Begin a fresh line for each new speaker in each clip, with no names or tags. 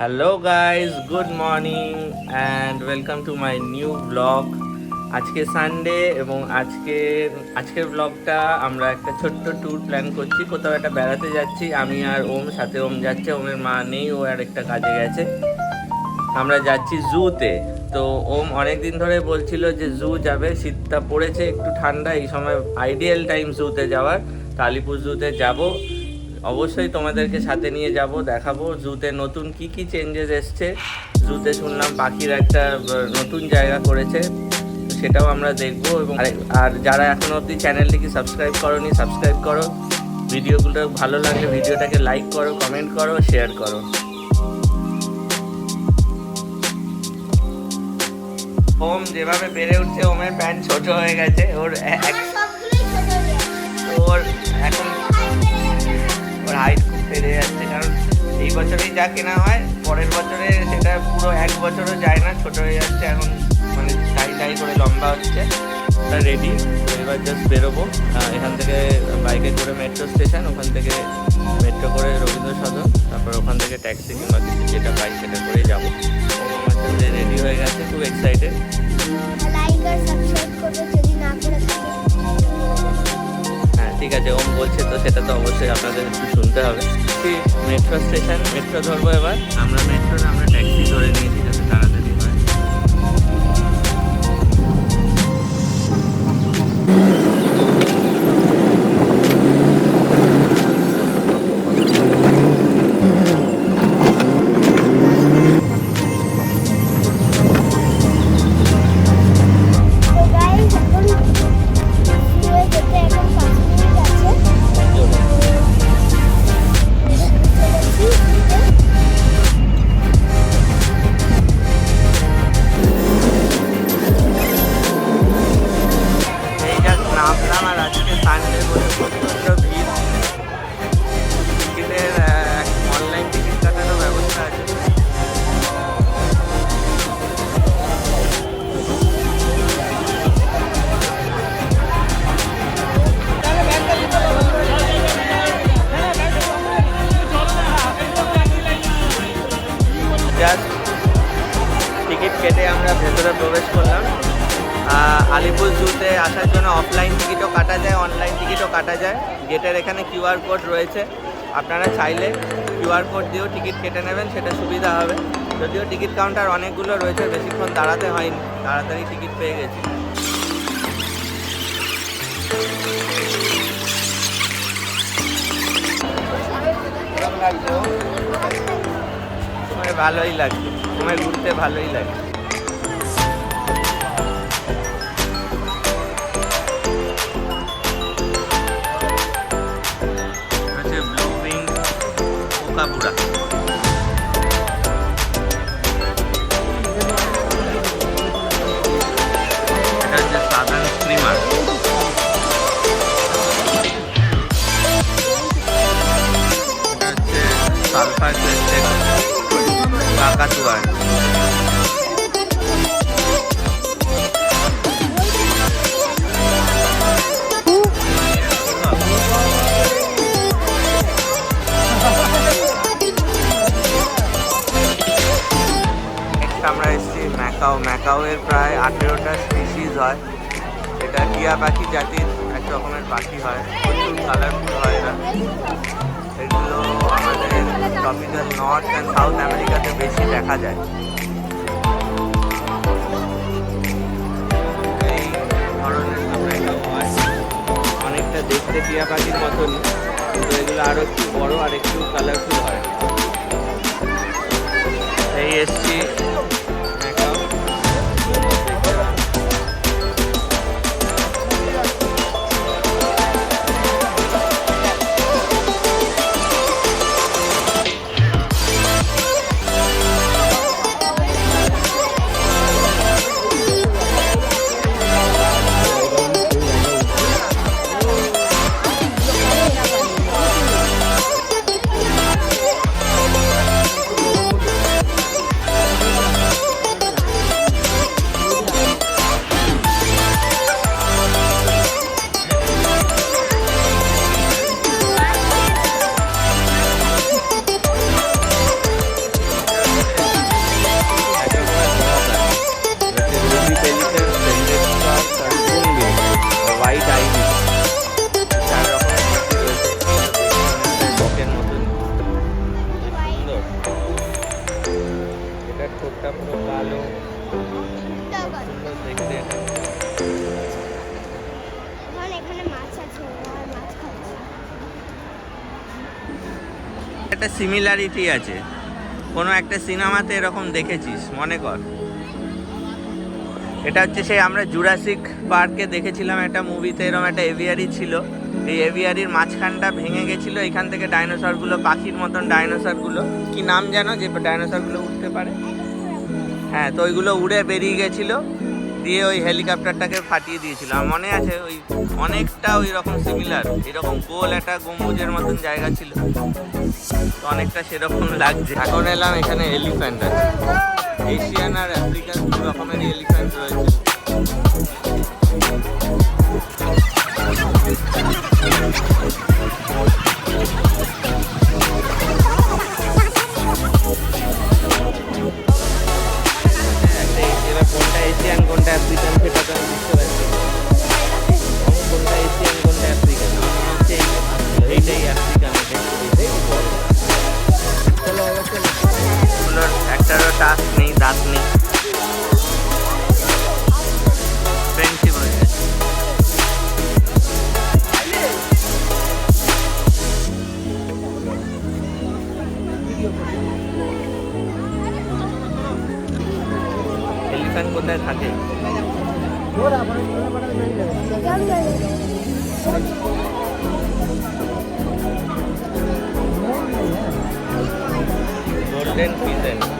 Hello guys good morning and welcome to my new blog আজকে Sunday এবং আজকে, আজকের ব্লগটা আমরা একটা ছোট্ট ট্যুর প্ল্যান করছি। কোথাও একটা বেড়াতে যাচ্ছি। আমি আর ওম, সাথে ওম যাচ্ছে। ওমের মা নেই, ও আর একটা কাজে গেছে। আমরা যাচ্ছি জুতে। তো ওম অনেক দিন ধরে বলছিল যে জু যাবে। শীতটা পড়েছে, একটু ঠান্ডা। এই সময় আইডিয়াল টাইম জুতে যাওয়ার। তো আলিপুর জুতে যাব। অবশ্যই তোমাদেরকে সাথে নিয়ে যাব দেখাবো। জুতে নতুন কি কি চেঞ্জেস এসছে? জুতে শুনলাম পাখির একটা নতুন জায়গা করেছে সেটাও আমরা দেখব এবং আর যারা এখনও অবধি চ্যানেলটিকে সাবস্ক্রাইব করোনি সাবস্ক্রাইব করো। ভিডিওগুলো ভালো লাগলে ভিডিওটাকে লাইক করো কমেন্ট করো শেয়ার করো। ওম যেভাবে বেড়ে উঠছে ওমের প্যান্ট ছোট হয়ে গেছে ওর ওর এখন হাইট খুব বেড়ে যাচ্ছে। কারণ এই বছরেই যা কেনা হয়, পরের বছরে সেটা পুরো এক বছরও যায় না, ছোট হয়ে যাচ্ছে। এখন মানে টাই টাই করে লম্বা হচ্ছে। রেডি এবার জাস্ট বেরোবো। এখান থেকে বাইকে করে মেট্রো স্টেশন ওখান থেকে মেট্রো করে রবীন্দ্র সদন তারপর ওখান থেকে ট্যাক্সি কিংবা কিছু যেটা পাই সেটা করেই যাব। আমার রেডি হয়ে গেছে, খুব এক্সাইটেড ঠিক আছে, ওম বলছে তো সেটা তো অবশ্যই আপনাদের একটু শুনতে হবে। মেট্রো স্টেশন মেট্রো ধরবো এবার? আমরা মেট্রো আমরা ট্যাক্সি ধরে নিয়েছি। কাটা যায়। গেটের এখানে কিউআর কোড রয়েছে। আপনারা চাইলে কিউআর কোড দিয়েও টিকিট কেটে নেবেন, সেটা সুবিধা হবে। যদিও টিকিট কাউন্টার অনেকগুলো রয়েছে, বেশিক্ষণ দাঁড়াতে হয়নি। তাড়াতাড়ি টিকিট পেয়ে গেছি। ভালোই লাগছে। আমার ঘুরতে ভালোই লাগে টিয়া পাখি জাতির এক রকমের পাখি হয়। প্রচুর কালারফুল হয় এরা এগুলো আমাদের টপিক্যাল নর্থ অ্যান্ড সাউথ আমেরিকাতে বেশি দেখা যায়। এই ধরনের হয় অনেকটা দেখতে টিয়া পাখির মতনই, কিন্তু এগুলো আরও একটু বড় আর একটু কালারফুল হয়। এই এসছি একটা সিমিলারিটি আছে। কোনো একটা সিনেমাতে এরকম দেখেছিস, মনে কর। এটা হচ্ছে সেই আমরা জুরাসিক পার্কে দেখেছিলাম একটা মুভিতে এরকম একটা এভিয়ারি ছিল। এই এভিয়ারির মাঝখানটা ভেঙে গেছিল, এখান থেকে ডাইনোসরগুলো পাখির মতন ডাইনোসরগুলো কি নাম জানো যে ডাইনোসরগুলো উঠতে পারে? হ্যাঁ তো ওইগুলো উড়ে বেরিয়ে গেছিল, দিয়ে ওই হেলিকপ্টারটাকে ফাটিয়ে দিয়েছিল। আমার মনে আছে ওই অনেকটা ওই রকম সিমিলার এরকম গোল একটা গম্বুজের মতন জায়গা ছিল। অনেকটা সেরকম লাগছে। এখন এলাম এখানে এলিফ্যান্ট আছে। এশিয়ান আর আফ্রিকার দু রকমের এলিফ্যান্ট রয়েছে। then business.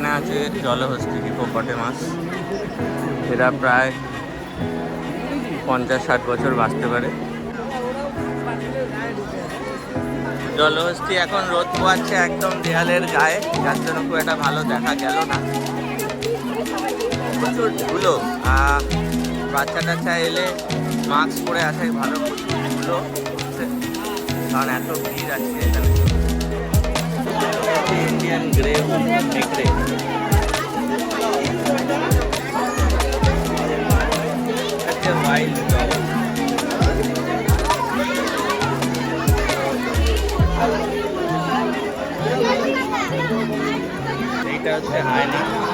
এখানে আছে জলহস্তি হিপোপটে মাছ। এরা প্রায় পঞ্চাশ ষাট বছর বাঁচতে পারে। জলহস্তি এখন রোদ পোয়াচ্ছে একদম দেয়ালের গায়ে। যার জন্য খুব একটা ভালো দেখা গেল না। প্রচুর ধুলো। বাচ্চা টাচ্চা এলে মাস্ক পরে আসাই ভালো। ধুলো কারণ এত ভিড় আজকে এখানে। ইন্ডিয়ান গ্রে নেকড়ে একটা ওয়াইল্ড ডগ এইটা হচ্ছে হায়না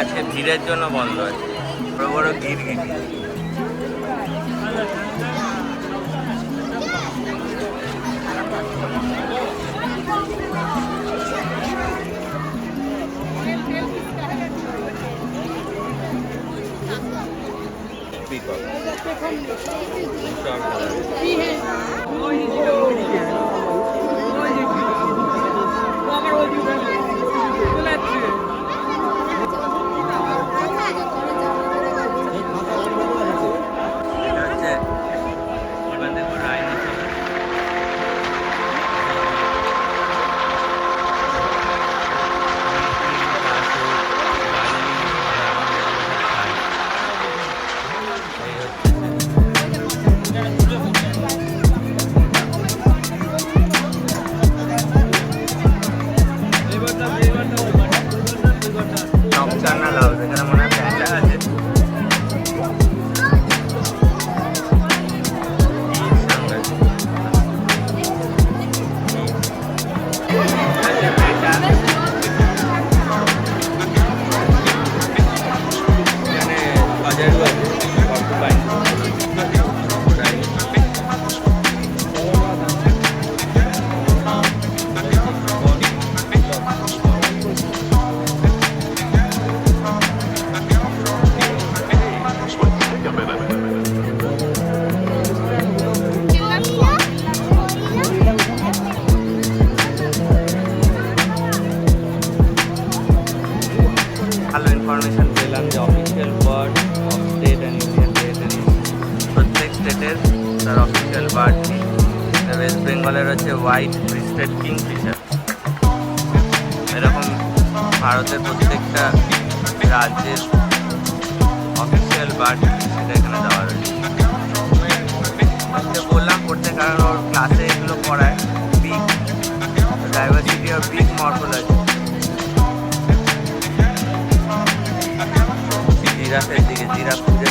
আছে
ভিড়ের জন্য বন্ধ আছে। বড় বড় গিরগিটি পিকক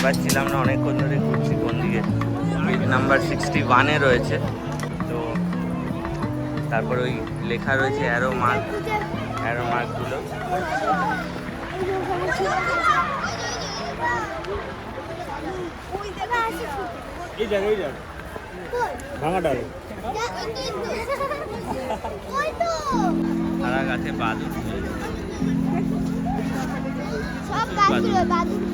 পাচ্ছিলাম না অনেকক্ষণ ধরে ঘুরছি কোন দিকে? নাম্বার সিক্সটি ওয়ানে রয়েছে। তো তারপর ওই লেখা রয়েছে অ্যারো মার্ক অ্যারো মার্কগুলো গাছে
সব বাদুর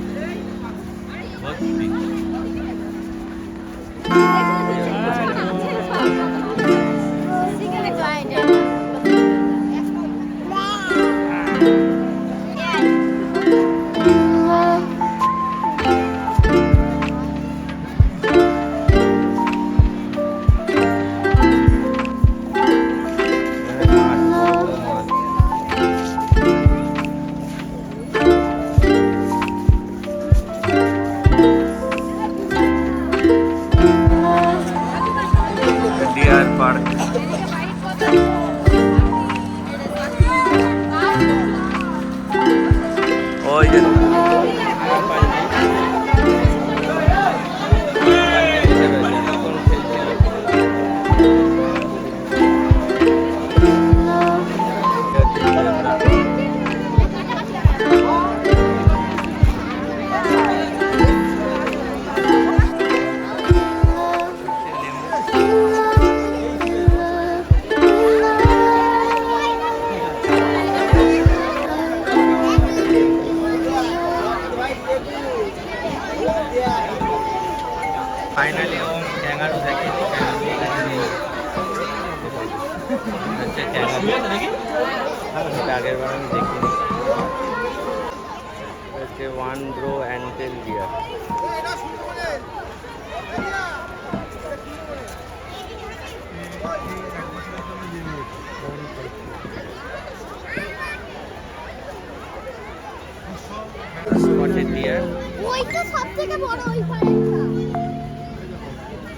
Thank you.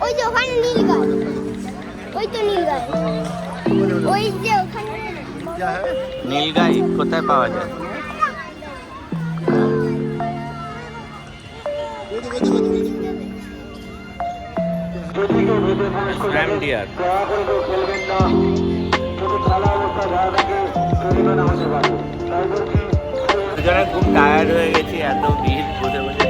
ওই যে
ওখানে নীল গাছ। ওই তো নীল গাছ। ওই যে ওখানে
নীল কোথায় পাওয়া যায়? খুব টায়ার্ড হয়ে গেছি এত ভিড় বসে বসে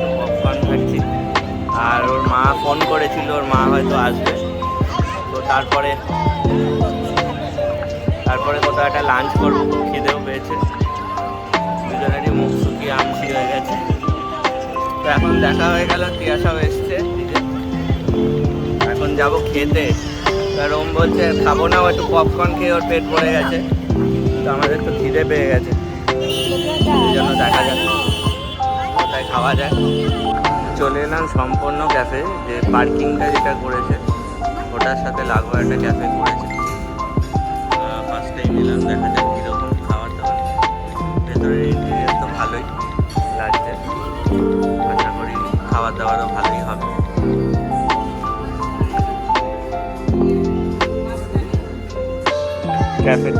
আর ওর মা ফোন করেছিল, ওর মা হয়তো আসবে। তো তারপরে তারপরে কোথাও একটা লাঞ্চ করব, খিদেও পেয়েছে। দুজনেরই মুখ শুকিয়ে আমসি হয়ে গেছে। তো এখন দেখা হয়ে গেল তিয়াসাও এসছে এখন যাব খেতে। আর ওম বলছে, খাব না একটু পপকর্ন খেয়ে ওর পেট ভরে গেছে। তো আমাদের তো খিদে পেয়ে গেছে। জন্য দেখা যাক। কোথায় খাওয়া যায়? চলে এলাম সম্পূর্ণ ক্যাফে যে পার্কিংটা যেটা করেছে, ওটার সাথে লাগোয়া একটা ক্যাফে করেছে। ফার্স্ট টাইম এলাম দেখা যাক কীরকম খাবার দাবার ভেতরের ইন্টেরিয়ার তো ভালোই লাগছে। আশা করি খাবার দাবারও ভালোই হবে। ক্যাফের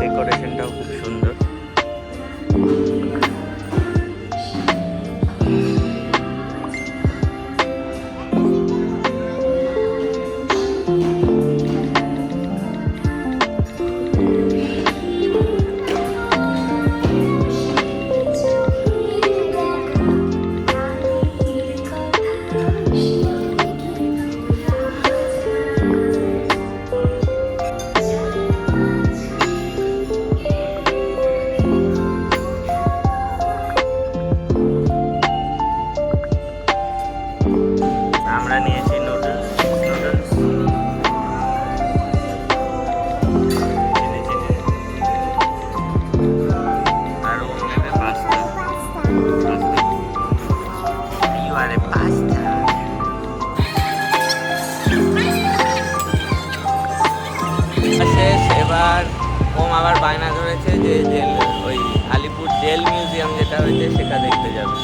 বায়না ধরেছে যে জেল, ওই আলিপুর জেল মিউজিয়াম যেটা হয়েছে, সেটা দেখতে যাবে।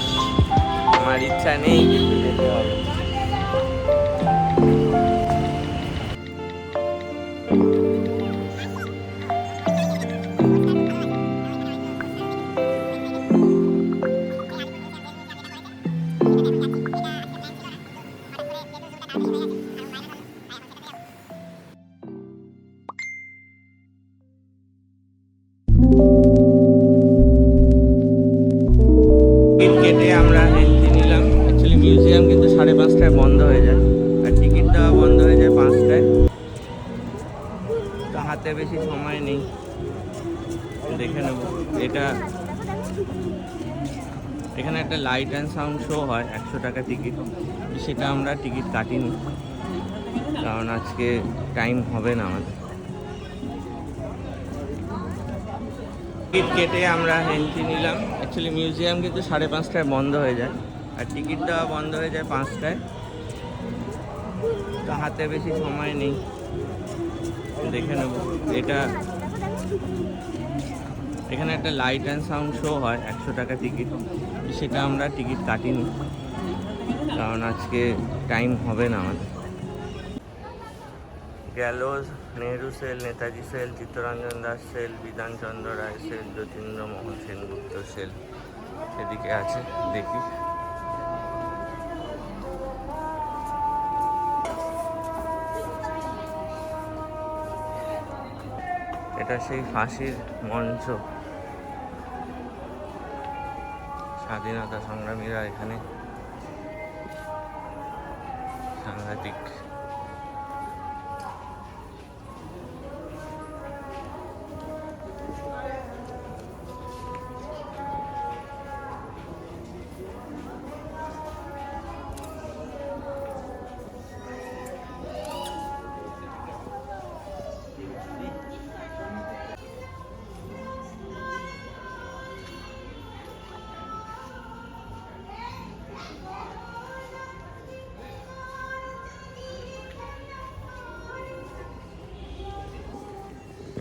আমার ইচ্ছা নেই কিন্তু যেতে হবে। কেটে আমরা এন্ট্রি নিলাম। অ্যাকচুয়ালি মিউজিয়াম কিন্তু সাড়ে পাঁচটায় বন্ধ হয়ে যায়। আর টিকিট দেওয়া বন্ধ হয়ে যায় পাঁচটায়। তো হাতে বেশি সময় নেই। দেখে নেব। এটা এখানে একটা লাইট অ্যান্ড সাউন্ড শো হয়, একশো টাকা টিকিট। সেটা আমরা টিকিট কাটিনি। কারণ আজকে টাইম হবে না আমাদের। টিকিট কেটে আমরা এন্ট্রি নিলাম। অ্যাকচুয়ালি মিউজিয়াম কিন্তু সাড়ে পাঁচটায় বন্ধ হয়ে যায়। আর টিকিট দেওয়া বন্ধ হয়ে যায় পাঁচটায়। তো হাতে বেশি সময় নেই। দেখে নেব। এটা এখানে একটা লাইট অ্যান্ড সাউন্ড শো হয়, একশো টাকা টিকিট। সেটা আমরা টিকিট কাটিনি। কারণ আজকে টাইম হবে না আমাদের। গেল Nehru cell, Netaji cell, Chittaranjan Das cell Bidhan Chandra Roy cell, Jatindra Mohan Sengupta cell. এদিকে আছে, দেখি। এটা সেই ফাঁসির মঞ্চ। স্বাধীনতা সংগ্রামীরা এখানে সাংঘাতিক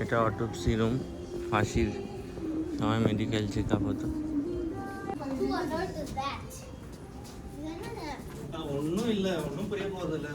এটা অটোপসি রুম ফাঁসির সময় মেডিকেল চেক আপ হতো
ஒன்றும்
இல்லை ஒன்றும்
புரிய போகிறது இல்லை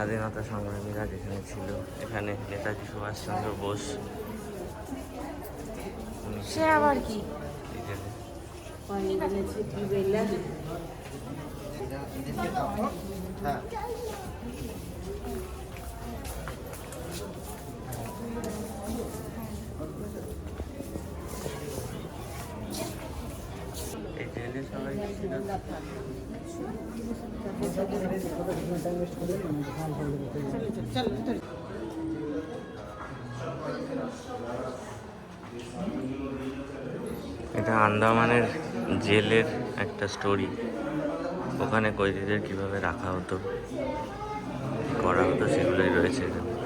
স্বাধীনতা সংগ্রামীরা যেখানে ছিল। এখানে নেতাজি সুভাষচন্দ্র বোস।
সে আবার কি?
সবাই ছিল। এটা আন্দামানের জেলের একটা স্টোরি ওখানে কয়েদিদের কীভাবে রাখা হতো করা হতো, সেগুলোই রয়েছে এখানে।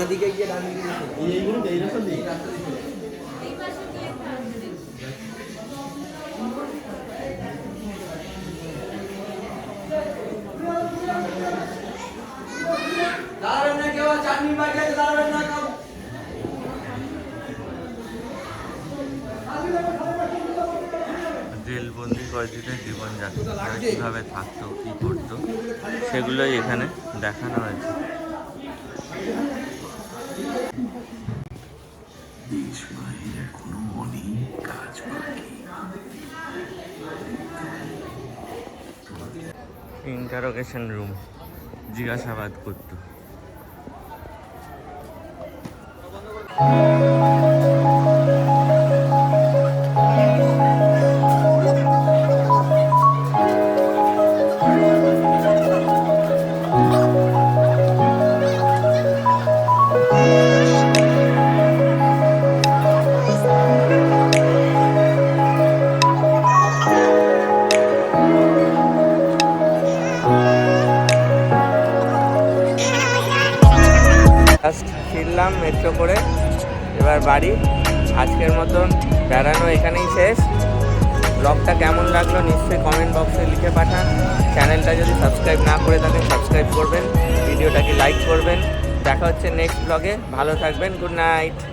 বেরিয়ে বাঁদিকে গিয়ে ডান দিকে
এইগুলো এই রাস্তা দিয়ে
দাঁড়াবেন না কেউ চাটনি পাঠিয়ে দাঁড়াবেন না কেউ
জেলবন্দি কয়েদিদের জীবনযাত্রা তারা কীভাবে থাকতো কী করতো সেগুলোই এখানে দেখানো হয়েছে। ইন্টারোগেশন রুম জিজ্ঞাসাবাদ করতো। থাকবেন গুড নাইট